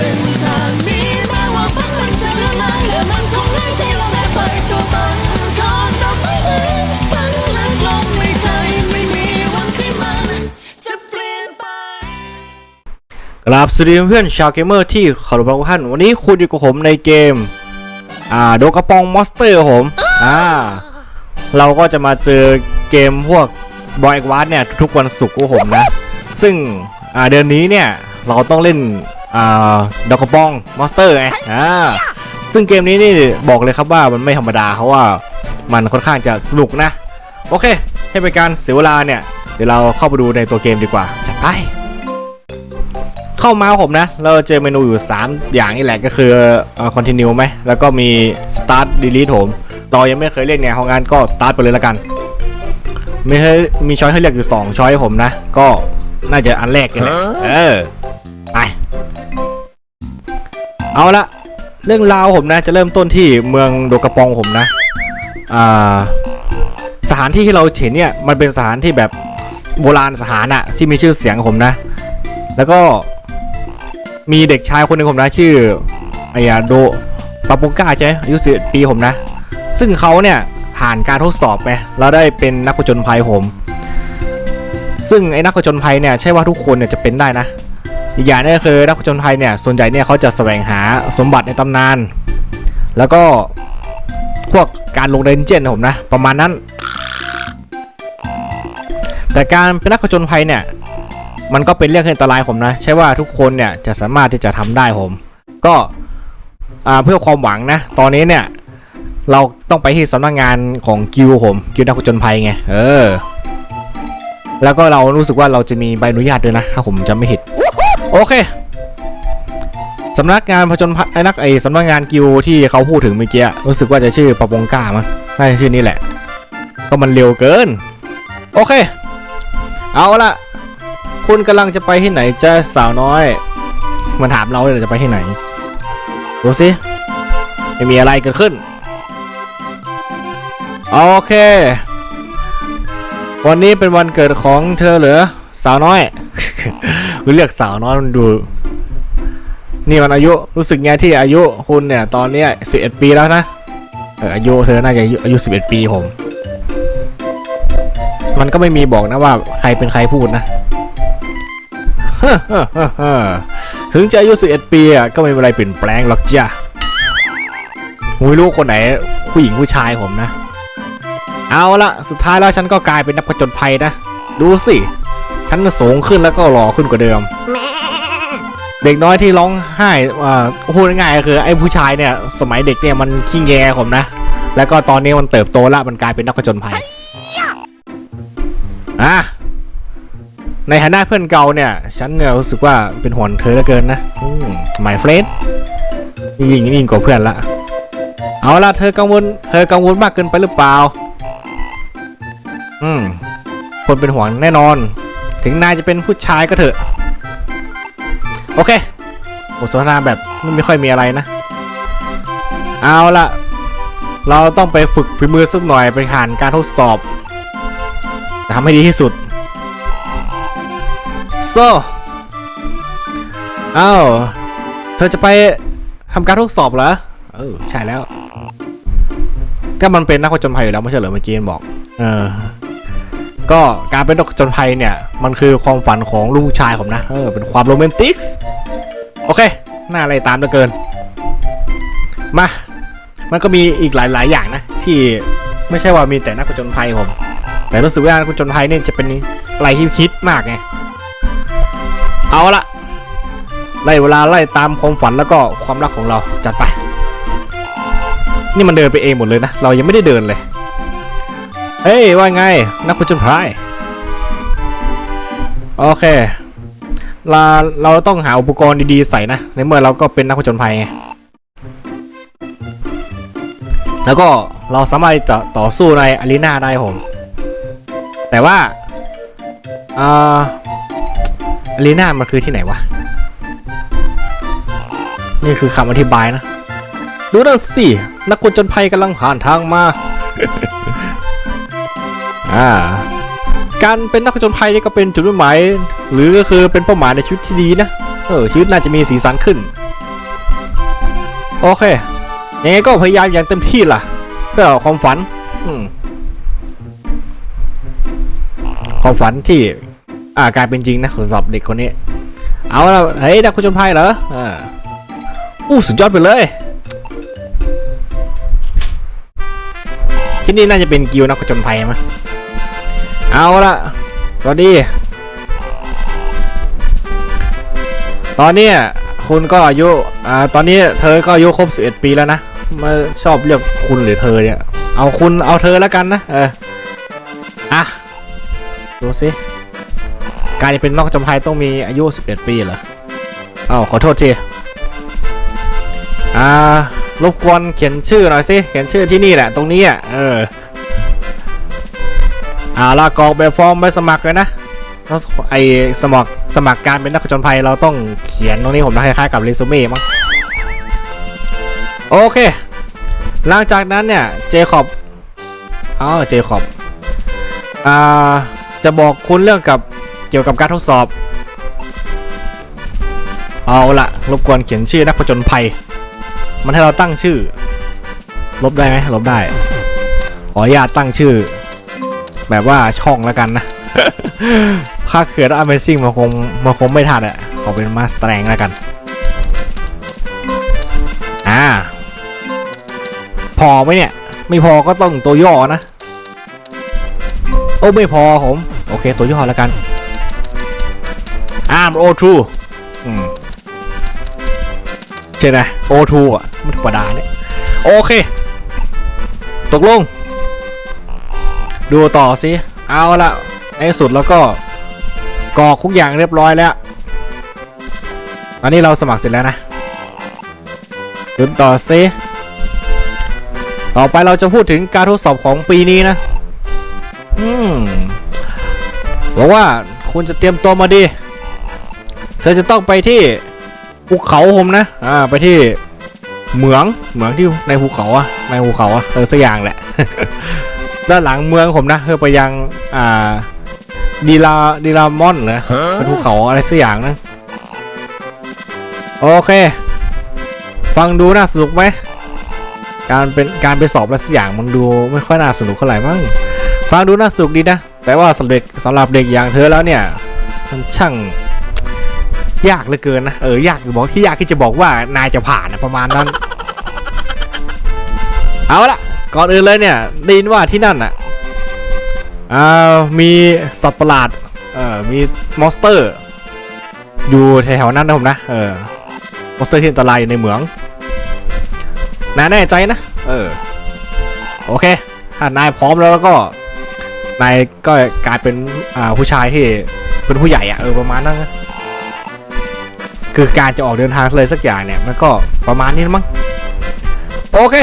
ส้นทางนี้แม้ว่าฝันมันจะละลายและมันคงง่ายที่เราได้ไปตัวตนของดอกไม้นี้ฝันลึกลงในใจไม่มีวันที่มันจะเปลี่ยนไปกราบสวัสดีเพื่อนชาวเกมเมอร์ที่เคารพรักทุกท่านวันนี้คุณอยู่กับผมในเกม อ่าโดกระปองมอสเตอร์ผมอ่าเราก็จะมาเจอเกมพวกบอยกวาร์เนี่ยทุกวันศุกร์ของผมนะ ซึ่งอ่าเดือนนี้เนี่ยเราต้องเล่น ดอกกระปองมอนสเตอร์ไงอ่าซึ่งเกมนี้นี่บอกเลยครับว่ามันไม่ธรรมดาเพราะว่ามันค่อนข้างจะสนุกนะ โอเค ให้เป็นการเสียเวลาเนี่ย เดี๋ยวเราเข้าไปดูในตัวเกมดีกว่าจัดไป เข้ามาผมนะ เราเจอเมนูอยู่ 3 อย่างนี่แหละก็คือเอ่อ continue ไหม แล้วก็มี start delete ผมเรายังไม่เคยเล่นไงของงานก็ start ไปเลยละกันไม่ให้มีช้อยให้เลือกอยู่ 2 ช้อยผมนะ ก็น่าจะอันแรกนี่แหละเออไป เอาละเรื่องราวผมนะจะเริ่มต้นที่เมืองโดกระปองผมนะอ่าสถานที่ที่เราเห็นเนี่ยมันเป็นสถานที่แบบโบราณสถานอะที่มีชื่อเสียงผมนะ แล้วก็มีเด็กชายคนหนึ่งผมนะชื่อไอยาโดปาปุก้าใช่อายุสิบปีผมนะ ซึ่งเขาเนี่ยผ่านการทดสอบไปแล้วได้เป็นนักผจญภัยผม ซึ่งไอ้นักผจญภัยเนี่ยใช่ว่าทุกคนเนี่ยจะเป็นได้นะ อีกอย่างนึงก็คือนักผจญภัยเนี่ยส่วนใหญ่เนี่ยเขาจะแสวงหาสมบัติในตำนาน แล้วก็พวกการลงเดนเจนผมนะ ประมาณนั้น แต่การเป็นนักผจญภัยเนี่ยมันก็เป็นเรื่องที่อันตรายผมนะ ใช่ว่าทุกคนเนี่ยจะสามารถที่จะทำได้ผม ก็เพื่อความหวังนะ ตอนนี้เนี่ยเราต้องไปที่สำนักงานของกิวผมกิวนักผจญภัยไงเออ แล้วก็เรารู้สึกว่าเราจะมีใบอนุญาตด้วยนะ ถ้าผมจำไม่ผิด โอเคสำนักงานผจญภัยไอ้นักไอ้สำนักงานกิวที่เขาพูดถึงเมื่อกี้รู้สึกว่าจะชื่อปะปงก้ามั้งน่าจะชื่อนี้แหละ ก็มันเร็วเกิน โอเค เอาละคุณกำลังจะไปที่ไหนจ้าสาวน้อย มันถามเราเลยจะไปที่ไหนดูสิไม่มีอะไรเกิดขึ้น โอเค วันนี้เป็นวันเกิดของเธอเหรอสาวน้อย คุณเรียกสาวน้อยมันดู นี่มันอายุรู้สึกไงที่อายุคุณเนี่ย ตอนเนี้ย11ปีแล้วนะเอออายุเธอน่าจะอายุอายุ11ปีผม มันก็ไม่มีบอกนะว่าใครเป็นใครพูดนะถึงจะอายุ11ปีอะก็ไม่มีอะไรเปลี่ยนแปลงหรอกจ้ะไม่รู้คนไหนผู้หญิงผู้ชายผมนะ เอาละสุดท้ายแล้วฉันก็กลายเป็นนักผจญภัยนะ ดูสิ ฉันสูงขึ้นแล้วก็หล่อขึ้นกว่าเดิม เด็กน้อยที่ร้องไห้อ่าพูดง่ายๆก็คือไอ้ผู้ชายเนี่ยสมัยเด็กเนี่ยมันขี้แงผมนะ แล้วก็ตอนนี้มันเติบโตแล้วมันกลายเป็นนักผจญภัยอะในฐานะเพื่อนเก่าเนี่ย ฉันเนี่ยรู้สึกว่าเป็นห่วงเธอเหลือเกินนะหมายเฟรนนี่ยิ่งยิ่งกว่าเพื่อนละ เอาละเธอกังวล เธอกังวลมากเกินไปหรือเปล่า อืม คนเป็นห่วงแน่นอน ถึงนายจะเป็นผู้ชายก็เถอะ โอเคบทสนทนาแบบไม่ค่อยมีอะไรนะ เอาละเราต้องไปฝึกฝีมือสักหน่อยไปผ่านการทดสอบทำให้ดีที่สุดโซอ้าวเธอจะไปทำการทดสอบเหรอเออใช่แล้ว ก็มันเป็นนักผจญภัยอยู่แล้วไม่ใช่เหรอเมื่อกี้บอก เออ ก็การเป็นนักจญภัยเนี่ย มันคือความฝันของลูกชายผมนะ เออ เป็นความโรแมนติกส์โอเคน่าอะไรตามเหลือเกิน มา มันก็มีอีกหลาย ๆ อย่างนะ ที่ไม่ใช่ว่ามีแต่นักผจญภัยผม แต่รู้สึกว่านักผจญภัยเนี่ยจะเป็นอะไรที่ฮิตมากไง เอาละไล่เวลาไล่ตามความฝันแล้วก็ความรักของเราจัดไป นี่มันเดินไปเองหมดเลยนะ เรายังไม่ได้เดินเลย เฮ้ยว่าไง นักผจญภัยโอเคเราเราต้องหาอุปกรณ์ดีๆใส่นะ ในเมื่อเราก็เป็นนักผจญภัยไงแล้วก็เราสามารถจะต่อสู้ในอารีนาได้ผม แต่ว่าอ่าอารีนามันคือที่ไหนวะ นี่คือคำอธิบายนะ ดูนั่นสิ นักผจญภัยกำลังผ่านทางมา อ่าการเป็นนักผจญภัยนี่ก็เป็นจุดมุ่งหมายหรือก็คือเป็นเป้าหมายในชีวิตที่ดีนะเออชีวิตน่าจะมีสีสันขึ้น โอเคยังไงก็พยายามอย่างเต็มที่ล่ะ เพื่อความฝันความฝันที่อ่ากลายเป็นจริงนะสำหรับเด็กคนนี้ เอาละเฮ้ยนักผจญภัยเหรออ่าอู้สุดยอดไปเลยที่นี่น่าจะเป็นกิวนักผจญภัยมั้ย เอาละสวัสดีตอนนี้คุณก็อายุ อ่า ตอนนี้เธอก็อายุครบ11 ปีแล้วนะมาชอบเรียกคุณหรือเธอเนี่ย เอาคุณเอาเธอแล้วกันนะ เออ อะ ดูสิ การจะเป็นนอกจำภัยต้องมีอายุ 11 ปีเหรออ้าวขอโทษที อ่ารบกวนเขียนชื่อหน่อยสิ เขียนชื่อที่นี่แหละ ตรงนี้อะ เออ อ่าลากรอกแบบฟอร์มไปสมัครเลยนะแล้วไอสมัครสมัครการเป็นนักผจญภัยเราต้องเขียนตรงนี้ผมนะคล้ายๆกับเรซูเม่มั้งโอเค หลังจากนั้นเนี่ยเจคอบอ๋อเจคอบอ่าจะบอกคุณเรื่องกับเกี่ยวกับการทดสอบ เอาละรบกวนเขียนชื่อนักผจญภัย มันให้เราตั้งชื่อ ลบได้ไหมลบได้ขออนุญาตตั้งชื่อ แบบว่าช่องแล้วกันนะถ้าเกิดว่า Amazing มันคงมันคงไม่ทันอะขอเป็นมาสแตรงแล้วกัน อ่า พอไหมเนี่ย ไม่พอก็ต้องตัวย่อนะ โอ้ไม่พอผม โอเค ตัวย่อแล้วกันอาร์มโอทูอืมใช่ไหมโอทูอะไม่ธรรมดาเนี่ย โอเค ตกลง ดูต่อสิเอาละในสุดแล้วก็กรอกทุกอย่างเรียบร้อยแล้วอันนี้เราสมัครเสร็จแล้วนะดูต่อสิต่อไปเราจะพูดถึงการทดสอบของปีนี้นะ อืมบอกว่าคุณจะเตรียมตัวมาดี เธอจะต้องไปที่ภูเขาผมนะ อ่า ไปที่เหมือง เหมืองที่ในภูเขาอะในภูเขาอะเออสักอย่างแหละ ด้านหลังเมืองผมนะเพื่อไปยังอ่าดีลาดีลามอนเหรอเป็นภูเขาอะไรสักอย่างนะโอเค ฟังดูน่าสนุกไหมการเป็นการไปสอบอะไรสักอย่างมันดูไม่ค่อยน่าสนุกเท่าไหร่มั้งฟังดูน่าสนุกดีนะ แต่ว่าสำหรับเด็กสำหรับเด็กอย่างเธอแล้วเนี่ยมันช่างยากเหลือเกินนะเออยากอยู่บอกที่ยากที่จะบอกว่านายจะผ่านนะประมาณนั้น เอาละ ก่อนอื่นเลยเนี่ยได้ยินว่าที่นั่นอะอ่ามีสัตว์ประหลาดเอ่อมีมอนสเตอร์ อยู่แถวๆนั้นนะผมนะเออมอนสเตอร์ที่อันตรายอยู่ในเหมืองนายแน่ใจนะ เออ โอเค ถ้านายพร้อมแล้วแล้วก็นายก็กลายเป็นอ่าผู้ชายที่เป็นผู้ใหญ่อะเออประมาณนั้นนะคือการจะออกเดินทางเลยสักอย่างเนี่ย มันก็ประมาณนี้มั้งโอเค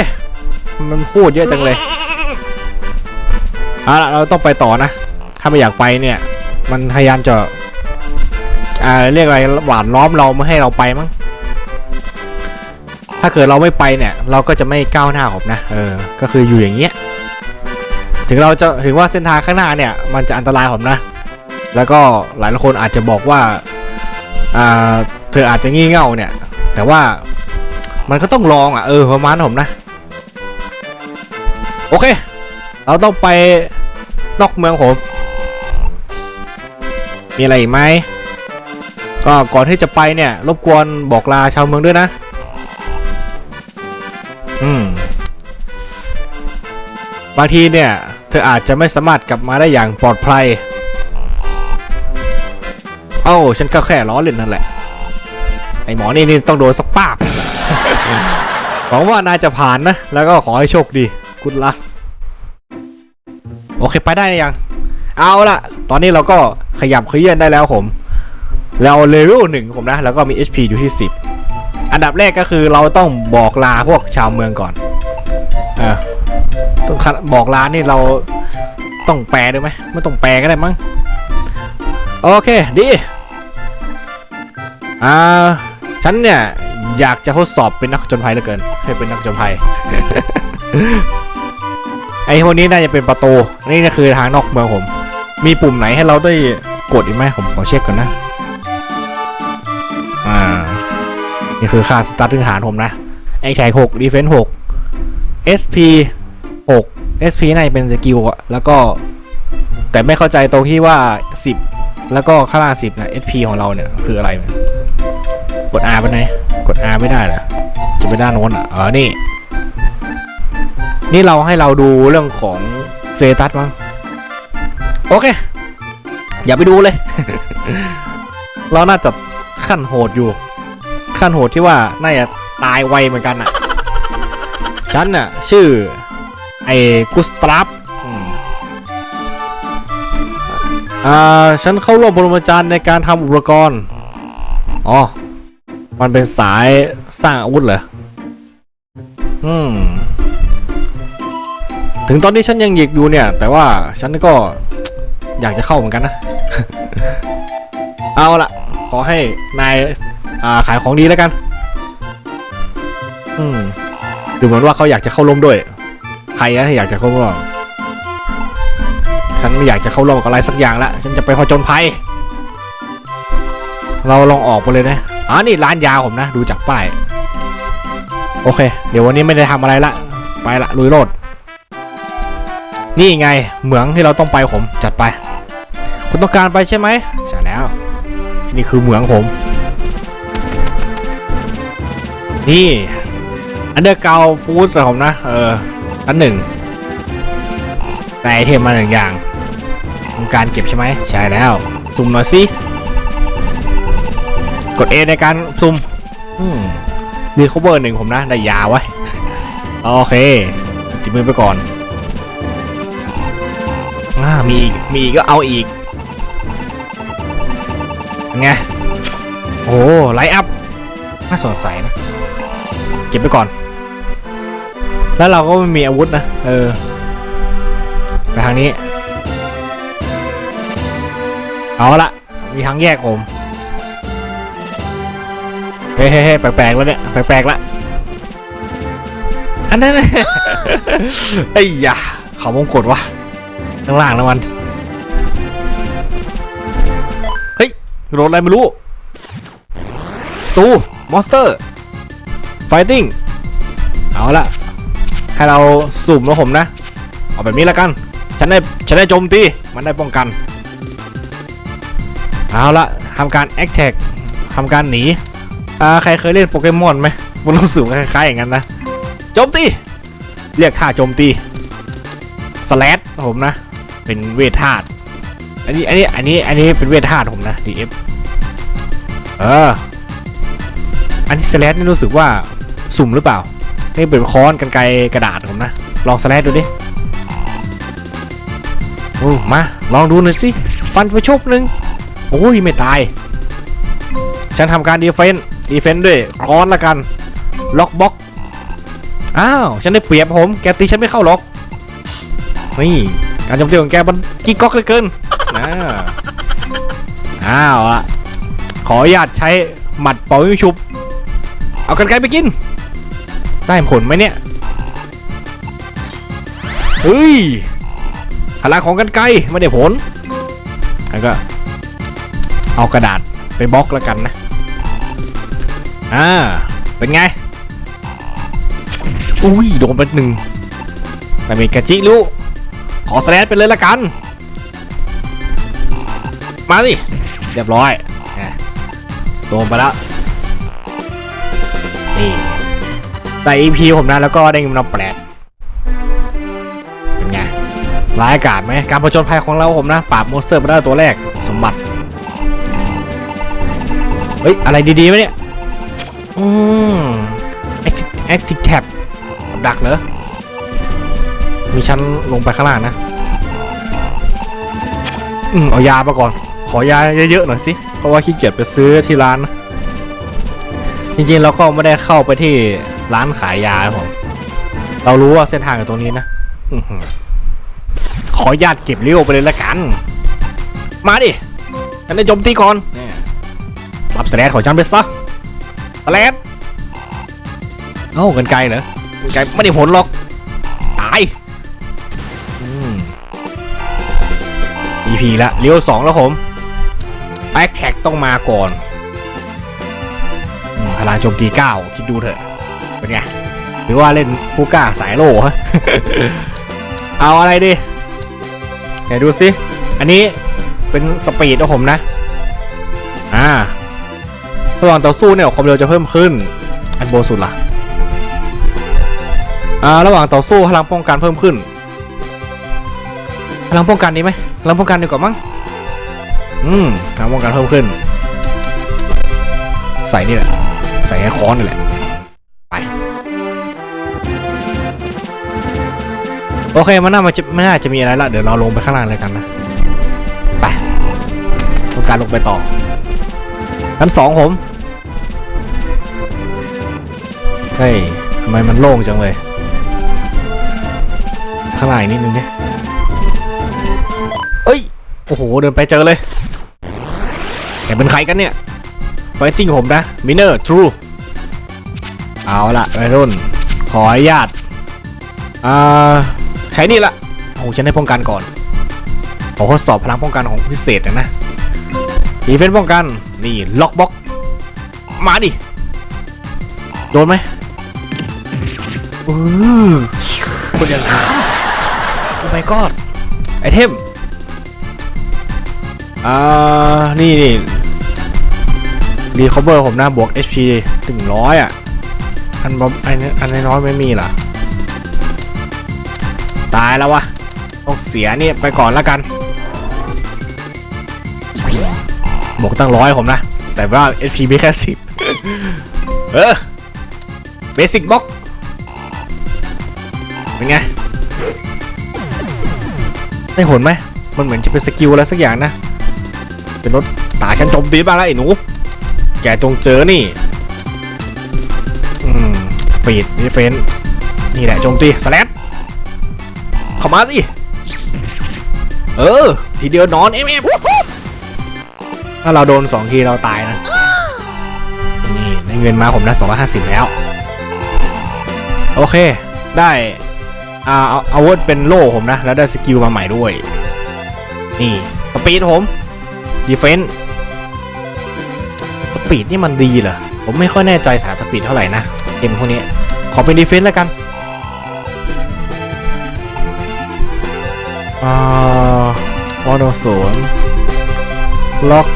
มันพูดเยอะจังเลยเอาละเราต้องไปต่อนะ ถ้าไม่อยากไปเนี่ย มันพยายามจะอ่าเรียกอะไรหวานล้อมเราไม่ให้เราไปมั้ง ถ้าเกิดเราไม่ไปเนี่ย เราก็จะไม่ก้าวหน้าผมนะ เออ ก็คืออยู่อย่างเงี้ย ถึงเราจะถึงว่าเส้นทางข้างหน้าเนี่ย มันจะอันตรายผมนะ แล้วก็หลายคนอาจจะบอกว่า อ่า เธออาจจะงี่เง่าเนี่ย แต่ว่ามันก็ต้องลองอะ เออประมาณผมนะ โอเค เราต้องไปนอกเมืองผม มีอะไรอีกไหมก็ก่อนที่จะไปเนี่ย รบกวนบอกลาชาวเมืองด้วยนะ อืม บางทีเนี่ย เธออาจจะไม่สามารถกลับมาได้อย่างปลอดภัย เอ้า ฉันก็แค่ล้อเล่นนั่นแหละ ไอหมอนี่นี่ต้องโดนสักปากหวังว่านายจะผ่านนะ แล้วก็ขอให้โชคดี good luck โอเคไปได้ยัง เอาละตอนนี้เราก็ขยับขยื่นได้แล้วผมแล้วเลเวลหนึ่งผมนะ แล้วก็มี HP อยู่ที่ 10 อันดับแรกก็คือเราต้องบอกลาพวกชาวเมืองก่อนเออต้องบอกลานี่เราต้องแปลด้วยไหมไม่ต้องแปลก็ได้มั้งโอเคดีอ่าฉันเนี่ย อยากจะทดสอบเป็นนักจญภัยเหลือเกินให้เป็นนักจญภัย ไอ้พวกนี้น่าจะเป็นประตู นี่นะคือทางนอกเมืองผม มีปุ่มไหนให้เราได้กดอีกไหมผมขอเช็คก่อนนะ อ่า นี่คือค่าสตาร์ทพื้นฐานผมนะ Attack 6 Defense 6 SP 6 SP น่าจะเป็นสกิลอะแล้วก็ แต่ไม่เข้าใจตรงที่ว่า 10 แล้วก็ข้างล่าง10นะ SP ของเราเนี่ยคืออะไร กด R ไปไหนกด R ไม่ได้เหรอจะไปด้านโน้นอะอ๋อนี่ นี่เราให้เราดูเรื่องของเซตัสมั้งโอเค อย่าไปดูเลย เราน่าจะขั้นโหดอยู่ ขั้นโหดที่ว่าน่าจะตายไวเหมือนกันอะฉันน่ะ ชื่อ ไอ้กุสตราฟอ่า ฉันเข้าร่วมปรมาจารย์ในการทำอุปกรณ์ อ๋อ มันเป็นสายสร้างอาวุธเหรอ อืม ถึงตอนนี้ฉันยังหยิกอยู่เนี่ย แต่ว่าฉันก็อยากจะเข้าเหมือนกันนะ เอาละขอให้นายาขายของดีแล้วกัน อืมดูเหมือนว่าเขาอยากจะเข้าร่วมด้วย ใครนะที่อยากจะเข้าร่วมฉันไม่อยากจะเข้าร่วมกับอะไรสักอย่างละฉันจะไปผจญภัย เราลองออกไปเลยนะอ๋อนี่ร้านยาผมนะ ดูจากป้าย โอเค เดี๋ยววันนี้ไม่ได้ทำอะไรละ ไปละลุยโลด นี่ไงเหมืองที่เราต้องไปผมจัดไป คุณต้องการไปใช่ไหมใช่แล้วที่นี่คือเหมืองผม นี่อันเดอร์กาฟูดขอผมนะ เอออันหนึ่งได้ไอเทมมาหนึ่งอย่างต้องการเก็บใช่ไหมใช่แล้วซุ่มหน่อยสิกด A ในการซุ่มมรีคอเวอร์หนึ่งผมนะ ได้ยาไว้ โอเคจิบมือไปก่อนามีอีกมีก็เอาอีกไงโอ้ไลท์อัพน่าสงสัยนะ เก็บไปก่อน แล้วเราก็ไม่มีอาวุธนะ เออ ไปทางนี้ เอาละมีทางแยกผมเฮ้ยเฮ้ยแปลกๆแล้วเนี่ย แปลกๆละอันนั้นไอ้ยาเขาวงกดวะ ข้างล่างนะมันเฮ้ยโดนอะไรไม่รู้สตูมอนสเตอร์ไฟติ้งเอาละให้เราสุ่มแล้วผมนะ เอาแบบนี้แล้วกัน ฉันได้ฉันได้โจมตีมันได้ป้องกัน เอาละทำการแอคแท็กทำการหนีอ่าใครเคยเล่นโปเกมอนไหมมันรู้สึกคล้ายๆอย่างนั้นนะโจมตีเรียกท่าโจมตีสแลดผมนะ เป็นเวทธาตุอันนี้อันนี้อันนี้อันนี้เป็นเวทธาตุผมนะ DF เออ อันนี้สแลดนี่รู้สึกว่าสุ่มหรือเปล่า นี่เป็นค้อนกันไกรกระดาษผมนะ ลองสแลดดูดิโอ้มา ลองดูหน่อยสิ ฟันไปชุบหนึ่งโอ้ย ไม่ตาย ฉันทำการดีเฟนต์ดีเฟนต์ด้วยค้อนละกัน ล็อกบ็อก อ้าว ฉันได้เปรียบผม แกตีฉันไม่เข้าหรอก นี่ การโจมตีของแกมันกิ๊กก๊อกเหลยเกินนะอ้าวละขออนุญาตใช้หมัดเป่ายิงชุบ เอากันไกลไปกิน ได้ผลไหมเนี่ยเฮ้ยพลังของกันไกลไม่ได้ผลแล้วก็ เอากระดาษไปบล็อกแล้วกันนะ อ่า เป็นไง อุ้ย โดนไปหนึ่งแต่มีกระจิรู้ ขอสแลดไปเลยละกัน มาสิเรียบร้อยโดนไปแล้วนี่แต่ EP ผมนะแล้วก็ได้เงินมาแปดเป็นไงร้ายกาจไหมการผจญภัยของเราผมนะปราบมอนสเตอร์มาได้ตัวแรกสมบัติเฮ้ย อะไรดีๆไหมเนี่ย อืม Active Active Tab กับดักเหรอ มีชั้นลงไปข้างล่างนะ อืมเอายามาก่อน ขอยาเยอะๆหน่อยสิ เพราะว่าขี้เกียจไปซื้อที่ร้านนะจริงๆเราก็ไม่ได้เข้าไปที่ร้านขายยาครับผมเรารู้ว่าเส้นทางอยู่ตรงนี้นะอขอญาตเก็บเลี้ยวไปเลยละกัน มาดิฉันได้โจมตีก่อนรับสแลดของฉันไปซะสแลดเอ้ากันไกลเหรอกันไกลไม่ได้ผลหรอก EP ละเลี้ยวสองแล้วผมแบ็คแท็กต้องมาก่อนอพลังโจมตี9คิดดูเถอะ เป็นไง หรือว่าเล่นผู้กล้าสายโล่ฮะเอาอะไรดีไหนดูสิ อันนี้เป็นสปีดของผมนะ อ่าระหว่างต่อสู้เนี่ยความเร็วจะเพิ่มขึ้น อันบสุดล่ะ อ่า ระหว่างต่อสู้พลังป้องกันเพิ่มขึ้น พลังป้องกันดีไหมพลังป้องกันดีกว่ามั้งอืมพลังป้องกันเพิ่มขึ้น ใส่นี่แหละ ใส่ให้ค้อนนี่แหละไปโอเคมันน่ามันจะไม่น่าจะมีอะไรละเดี๋ยวเราลงไปข้างล่างเลยกันนะไปต้องการลงไปต่อชั้นสองผมเฮ้ยทำไมมันโล่งจังเลย ข้างล่างอีกนิดนึงเนี่ย โอ้โห เดินไปเจอเลยแกเป็นใครกันเนี่ยไฟติ้งผมนะมิเนอร์ทรูเอาละวัยรุ่น ขออนุญาตอ่าใช้นี่ละโอ้โหฉันได้ป้องกันก่อนขอทดสอบพลังป้องกันของพิเศษหน่อยนะดีเฟนป้องกัน นี่ล็อกบ็อกมาดิ โดนไหมอือคนอย่างถาโอ้ my god ไอเทม อ่า นี่นี่รีคอเบอร์ผมนะบวก HP ถึงร้อยอะ อันบอันนี้อันน้อยไม่มีหรอ ตายแล้ววะต้องเสียนี่ไปก่อนล้วกันบวกตั้งร้อยผมนะ แต่ว่า HP มีแค่สิบเออเบสิกบ็อกเป็นไงได้ผลไหม มันเหมือนจะเป็นสกิลอะไรสักอย่างนะ เป็นรถตาฉันจมตีบ้างแล้วไอ้หนู แกจงเจอนี่ อืม สปีดดีเฟนนี่แหละโจมตีสแลดเข้ามาสิ เออ ทีเดียวนอนเอ็มเอ็มถ้าเราโดน 2 ทีเราตายนะ นี่ในเงินมาผมนะ250 แล้ว โอเค ได้อาเอาอาวุธเป็นโล่ผมนะ แล้วได้สกิลมาใหม่ด้วย นี่ สปีดผม ดีเฟนส์สปีดนี่มันดีเหรอ ผมไม่ค่อยแน่ใจสายสปีดเท่าไหร่นะ เกมพวกนี้ ขอเป็นดีเฟนส์แล้วกันอ่าวอลโซนล็อก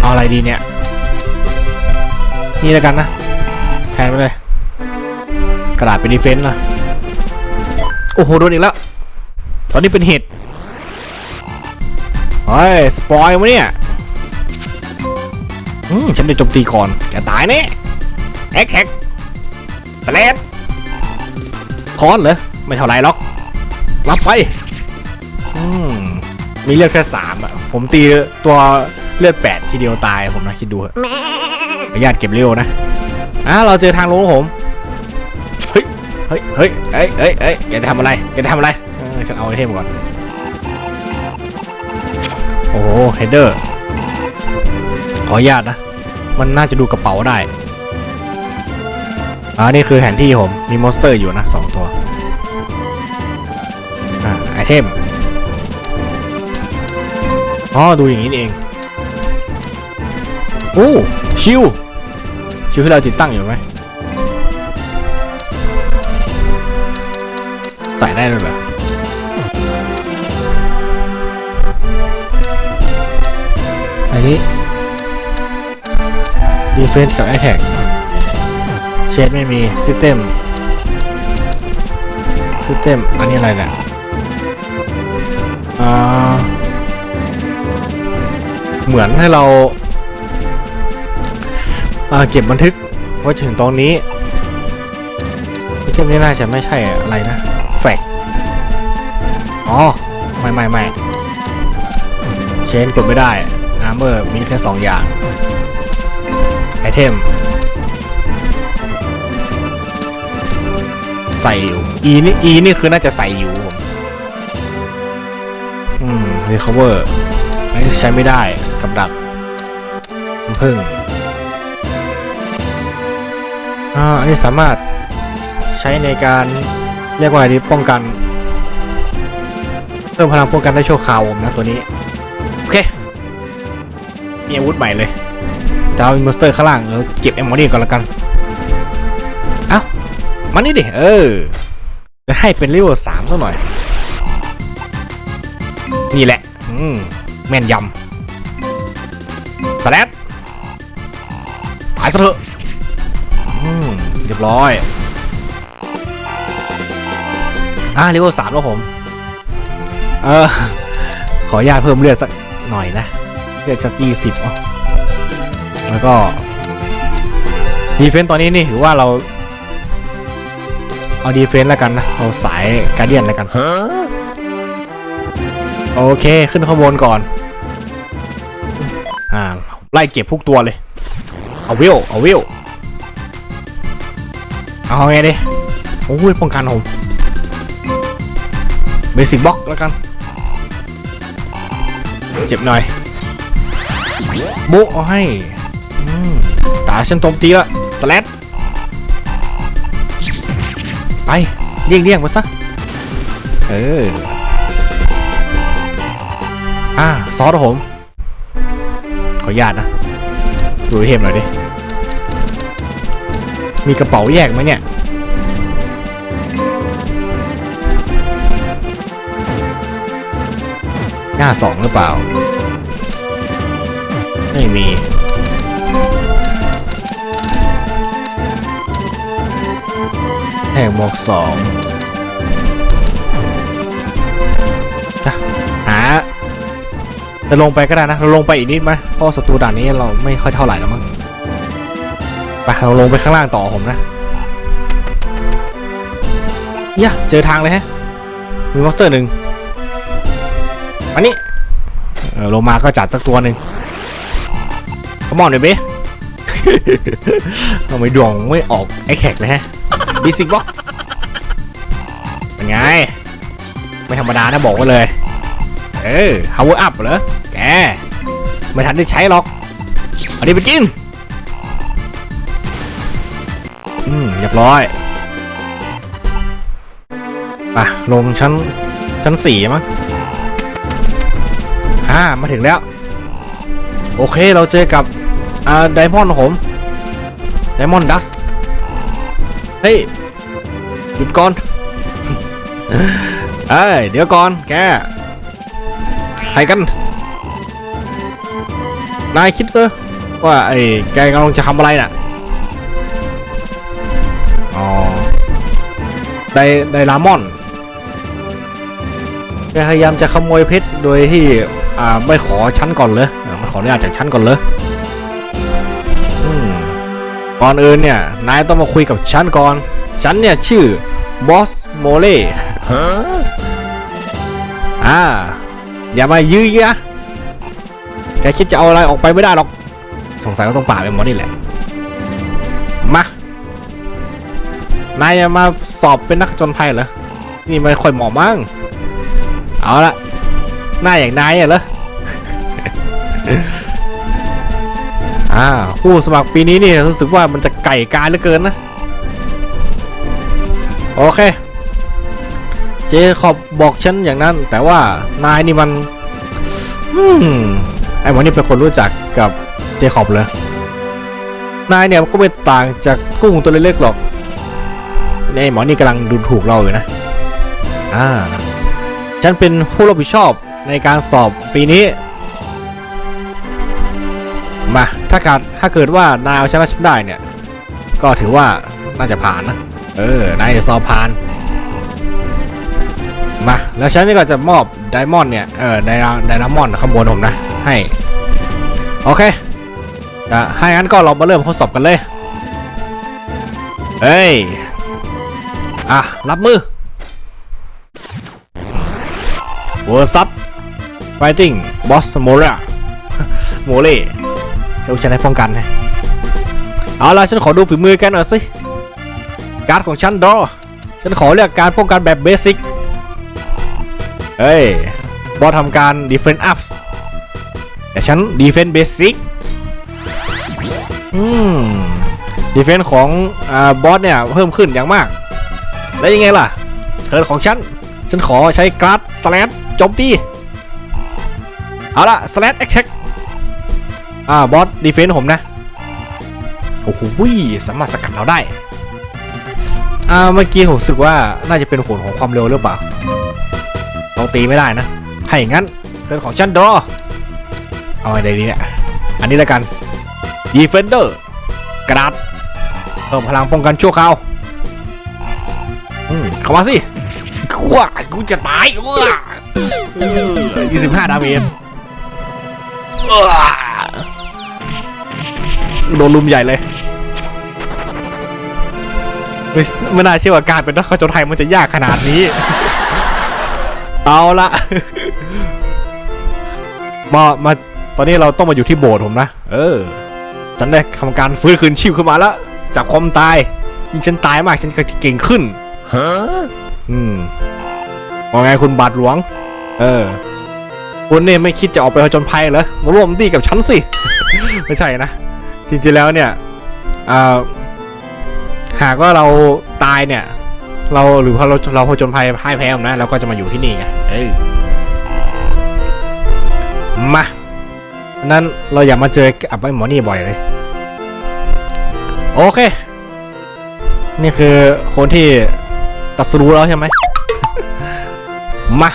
เอาอะไรดีเนี่ย นี่แล้วกันนะ แทนไปเลย กระดาษเป็นดีเฟนส์นะโอ้โห โดนอีกแล้ว อนนี้เป็นเห็ดเฮ้ยสปอยล์มาเนี่ยอืมฉันได้โจมตีก่อนจะตายแน่แฮกแฮกสเลดคอนเหรอไม่เท่าไรหรอกรับไปอืมมีเลือดแค่สามอะผมตีตัวเลือดแปดทีเดียวตายผมนะคิดดูเถอะญาตเก็บเร็วนะอะเราเจอทางลงของผมเฮ้ยเฮ้ยเฮ้ยเอ้ยเอ้ยแกจะทำอะไรแกจะทำอะไร อฉันเอาไอเทมก่อน โอ้โหเฮดเดอร์ ขออนุญาตนะ มันน่าจะดูกระเป๋าได้อ่านี่คือแผนที่ผม มีมอนสเตอร์อยู่นะสองตัวอ่าไอเทมอ๋อดูอย่างนี้เองโอ้ชิวชิวที่เราติดตั้งอยู่ไหมใส่ได้ด้วยเหรอ อันนี้ Defense กับ Attack เชดไม่มี System System อันนี้อะไรเนี่ยอ่าเหมือนให้เราอ่าเก็บบันทึกว่าถึงตรงนี้เทมนี้น่าจะไม่ใช่อะไรนะแฟกอ๋อ ไม่ไม่ไม่เชนกดไม่ได้ เมอร์มีแค่สองอย่าง ไอเทม ใส่อยู่ E นี่ E นี่คือน่าจะใส่อยู่ผมอืม recover อันนี้ใช้ไม่ได้กับดักน้ำผึ้งอ่าอันนี้สามารถใช้ในการเรียกว่าอะไรดีป้องกัน เพิ่มพลังป้องกันได้ชั่วคราวผมนะตัวนี้ มีอาวุธใหม่เลยจะเอามอนสเตอร์ข้างล่างแล้วเก็บไอ้หมอนี่ก่อนละกัน เอ้ามานี่ดิ เออจะให้เป็นเลเวลสามซะหน่อย นี่แหละ อืม แม่นยำสแลดหายซะเถอะอืมเรียบร้อย อ่าเลเวลสามแล้วผม เออ ขออนุญาตเพิ่มเลือดสักหน่อยนะ เลือดจากยี่สิบแล้วก็ดีเฟนต์ตอนนี้นี่ถือว่าเรา เอาดีเฟนต์แล้วกันนะ เอาสายการเดียนแล้วกัน โอเคขึ้นข้างบนก่อน อ่า ไล่เก็บพวกตัวเลย เอาวิวเอาวิวเอาไงดิโอ้ยป้องกันผมเบสิกบล็อกแล้วกัน เจ็บหน่อย โบะเอาให้ตาฉันโจมตีละสแลดไปเลี่ยงเลี่ยงๆไปซะ เออ อ่าซอสครับผม ขออนุญาตนะ ดูเทมหน่อยดิ มีกระเป๋าแยกไหมเนี่ยหน้าสองหรือเปล่า ไม่มีแห่งหมวกสองนะหาจะลงไปก็ได้นะ เราลงไปอีกนิดไหมเพราะศัตรูด่านนี้เราไม่ค่อยเท่าไหร่แล้วมั้ง ไป เราลงไปข้างล่างต่อผมนะย่ะเจอทางเลยฮะ มีมอนสเตอร์หนึ่งอันนี้ลงมาก็จัดสักตัวหนึ่ง มอนหน่อยเบ้ทำไมดวงไม่ออกไอ้แขกเลยฮะบิสิกบ็อกเป็นไง ไม่ธรรมดานะบอกไว้เลย เออ power up เหรอ แก ไม่ทันได้ใช้หรอก เอาดีไปกิน อืมเรียบร้อยไปลงชั้น ชั้นสี่มั้งอ่ามาถึงแล้ว โอเคเราเจอกับ อ่าไดมอนด์ผมไดมอนด์ดัสเฮ้ยหยุดก่อนเอ้ยเดี๋ยวก่อนแกใครกันนายคิดเหรอว่าไอ้แกกำลังจะทำอะไรน่ะอ๋อไดไดรามอนแกพยายามจะขโมยเพชรโดยที่อ่าไม่ขอชั้นก่อนเลยไม่ขออนุญาตจากชั้นก่อนเลย ก่อนอื่นเนี่ยนายต้องมาคุยกับฉันก่อน ฉันเนี่ยชื่อบอสโมเล่อ่าอย่ามายื้อเยะแกคิดจะเอาอะไรออกไปไม่ได้หรอก สงสัยก็ต้องป่าไปหมดนี่แหละ มานายมาสอบเป็นนักจนภัยเหรอ นี่ไม่ค่อยเหมาะมั้ง เอาละหน้าอย่างนายเหรอ อ่าผู้สมัครปีนี้นี่รู้สึกว่ามันจะไก่การเหลือเกินนะ โอเค เจขอบบอกฉันอย่างนั้น แต่ว่านายนี่มันไอ้หมอนี่เป็นคนรู้จักกับเจคอบเลยนายเนี่ยก็ไม่ต่างจากกุ้งตัวเล็กๆหรอกไอ้หมอนี่กำลังดูถูกเราอยู่นะ อ่า ฉันเป็นผู้รับผิดชอบในการสอบปีนี้ มา ถ้าการถ้าเกิดว่านายเอาชนะฉันได้เนี่ย ก็ถือว่าน่าจะผ่านนะ เออนายจะสอบผ่าน มา แล้วฉันก็จะมอบไดมอนด์เนี่ย เออไดราไดรามอนด์ข้างบนผมนะ ให้ โอเคอะให้งั้นก็เรามาเริ่มทดสอบกันเลยเอ้ย อะ รับมือเวอร์ซับไฟติ้งบอสโมเราโมเล่ เจ้าฉันให้ป้องกันนะเอาล่ะฉันขอดูฝีมือกันหน่อยสิการ์ดของฉันดอฉันขอเลือกการป้องกันแบบเบสิกเฮ้ยบอสทำการ defense ups แต่ฉัน defense basic อืม defense ของอบอสเนี่ยเพิ่มขึ้นอย่างมาก แล้วยังไงล่ะเทิร์นของฉัน ฉันขอใช้การ์ดสแลดโจมตี เอาล่ะสแลดแอคแท็ก อ่าบอสดีเฟนต์ผมนะ โอ้โหสามารถสกัดเราได้ อ่าเมื่อกี้ผมรู้สึกว่าน่าจะเป็นผลของความเร็วหรือเปล่าเราตีไม่ได้นะให้งั้นเป็นของฉันดอเอาไว้ในนี้เนี่ย อันนี้แล้วกัน Defender กระดาษเพิ่มพลังป้องกันชั่วคราวเข้ามาสิว้ากูจะตายว้ายี่สิบห้าดาเมจ โดนลุมใหญ่เลยไม่ไม่น่าเชื่อว่าการเป็นนักขจรไทยมันจะยากขนาดนี้ เอาละมามาตอนนี้เราต้องมาอยู่ที่โบสถ์ผมนะ เออ ฉันได้ทำการฟื้นคืนชีพขึ้นมาแล้ว จากความตายยิ่งฉันตายมากฉันก็จะเก่งขึ้นอืมว่าไงคุณบาทหลวง เออ คุณเนี่ยไม่คิดจะออกไปผจญภัยเหรอ มาร่วมดีกับฉันสิ ไม่ใช่นะ จริงๆแล้วเนี่ยหากว่าเราตายเนี่ย เราหรือพอเราเราผจญภัยพ่ายแพ้นะเราก็จะมาอยู่ที่นี่ไงเอ้ยมานั้นเราอย่ามาเจอกับไอ้หมอนี่บ่อยเลย โอเค นี่คือคนที่ตัดสู้แล้วใช่ไหมมา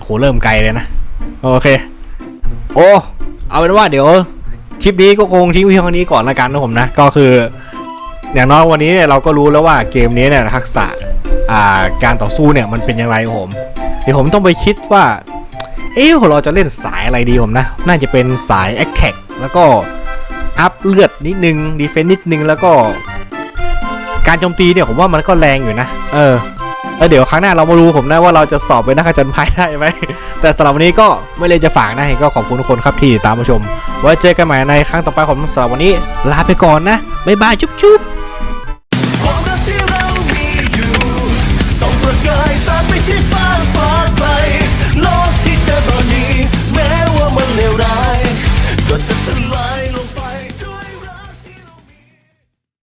โหเริ่มไกลเลยนะ โอเค โอ้ เอาเป็นว่าเดี๋ยว คลิปนี้ก็คงทิ้งไว้เท่านี้ก่อนละกันนะผมนะ ก็คือ อย่างน้อยวันนี้เนี่ยเราก็รู้แล้วว่าเกมนี้เนี่ยทักษะาการต่อสู้เนี่ยมันเป็นอย่างไรผมเดี๋ยวผมต้องไปคิดว่า เอ๊ะเราจะเล่นสายอะไรดีผมนะ น่าจะเป็นสาย a อ t a c แล้วก็อัพเลือดนิดนึงดีเฟนนิดนึงแล้วก็ การโจมตีเนี่ยผมว่ามันก็แรงอยู่นะ เออ แล้วเดี๋ยวครั้งหน้าเรามารู้ผมนะว่าเราจะสอบเป็นนักจนภัยได้ไหมแต่สำหรับวันนี้ก็ไม่เลยจะฝากนะก็ขอบคุณทุกคนครับที่ติดตามมาชม ไว้เจอกันใหม่ในครั้งต่อไปของผมสำหรับวันนี้ลาไปก่อนนะบ๊ายบายจุ๊บจุ๊บ